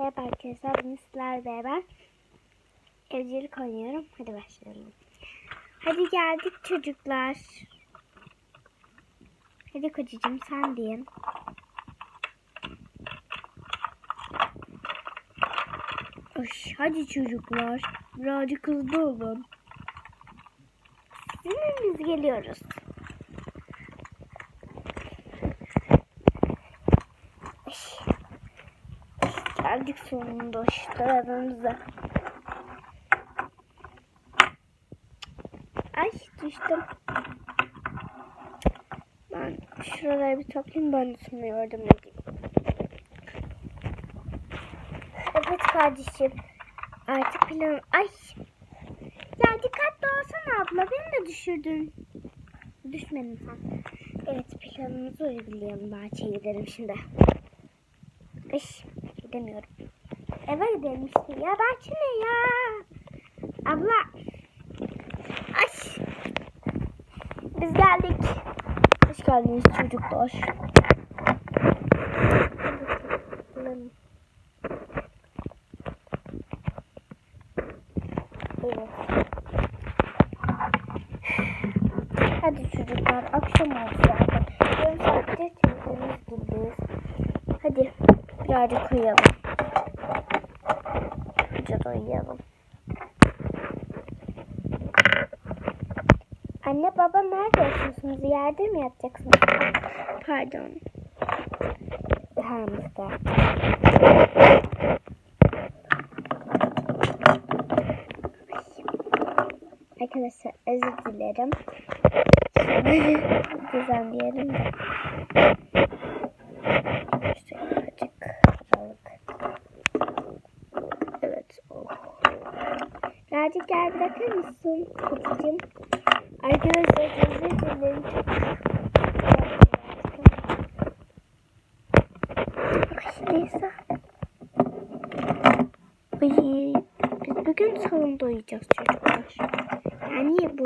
Merhaba arkadaşlar, bugün sizlerle beraber evcilik oynuyorum. Hadi başlayalım. Hadi geldik çocuklar. Hadi kocacığım sen deyin. Oş, hadi çocuklar. Birazcık hızlı olun. Sizinle biz geliyoruz. Oş. Geldik sonunda işte aramıza. Ay düştüm. Ben şuraları bir toplayayım ben de sana yardım edeyim. Evet kardeşim. Artık plan... Ay. Ya dikkatli olsana abla. Beni de düşürdün. Düşmedin sen. Evet planımızı uygulayalım. Bahçeye gidelim şimdi. Ay gidemiyorum. Eve gidelim işte ya. Bahçe ne ya? Abla. Ay. Biz geldik. Hoş geldiniz çocuklar. Hadi çocuklar akşam oldu zaten. Yarım saattir temizliğimiz gibiyiz. Hadi birazcık uyuyalım. De uyuyalım. Anne baba nerede yatıyorsunuz? Yerde mi yatacaksınız? Pardon. Hamster. Arkadaşlar özür dilerim. Şöyle düzenleyelim de. İşte birazcık aralık. Evet. Oh. Birazcık yer bırakır mısın kutucuğum? Arkadaşlar özür dilerim. Neyse. Biz bugün salonda uyuyacağız çocuklar. Yani bu.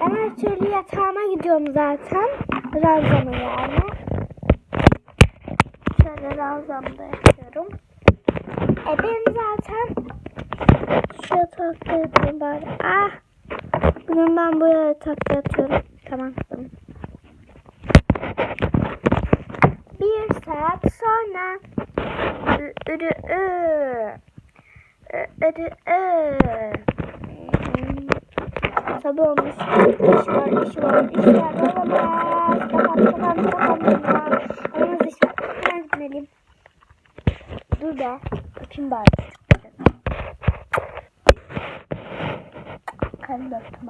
Ben her türlü yatağıma gidiyorum zaten. Ranzama yani. Ranzamda yatıyorum. E ben zaten şu yatakta yatıyorum bari. Ah! Bugün ben bu yatakta yatıyorum. Tamam. Bir saat sonra ürü ürü ü Sabah olmuş. İş var, iş var, iş var. Olamaz. Kapat, kapat, kapat. Olamaz iş var. Hemen gitmeliyim. Be. Öpeyim bari. Karnım öptüm.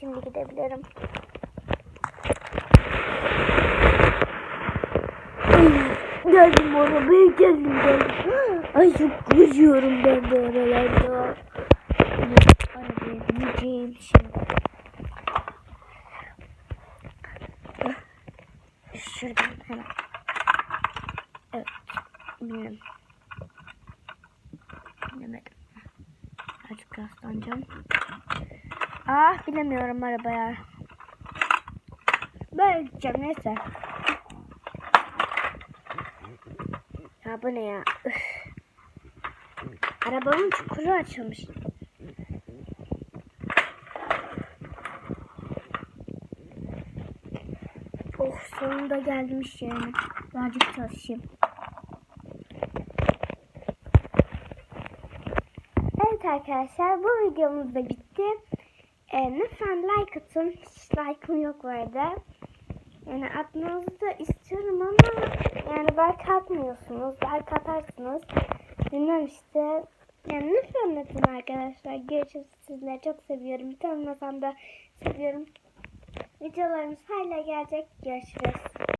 Şimdi gidebilirim. Ay, geldim arabaya geldim geldim. Ay çok koşuyorum ben de oralarda. Arabaya bineceğim şimdi. Şuradan hemen. Evet. Binelim. Binemedim. Azıcık rastlanacağım. Ah bilemiyorum arabaya. Böyle gideceğim neyse. Ya bu ne ya? Üf. Arabamın çukuru açılmış. Oh sonunda geldim iş yerine. Birazcık çalışayım. Evet arkadaşlar bu videomuz da bitti. Ee, lütfen like atın. Hiç like'ım yok bu arada. Yani atmanızı da istiyorum ama yani belki atmıyorsunuz. Belki atarsınız. Bilmem işte. Yani lütfen atın arkadaşlar. Görüşürüz. Sizleri çok seviyorum. Bir tanımasam da seviyorum. Videolarımız hala gelecek. Görüşürüz.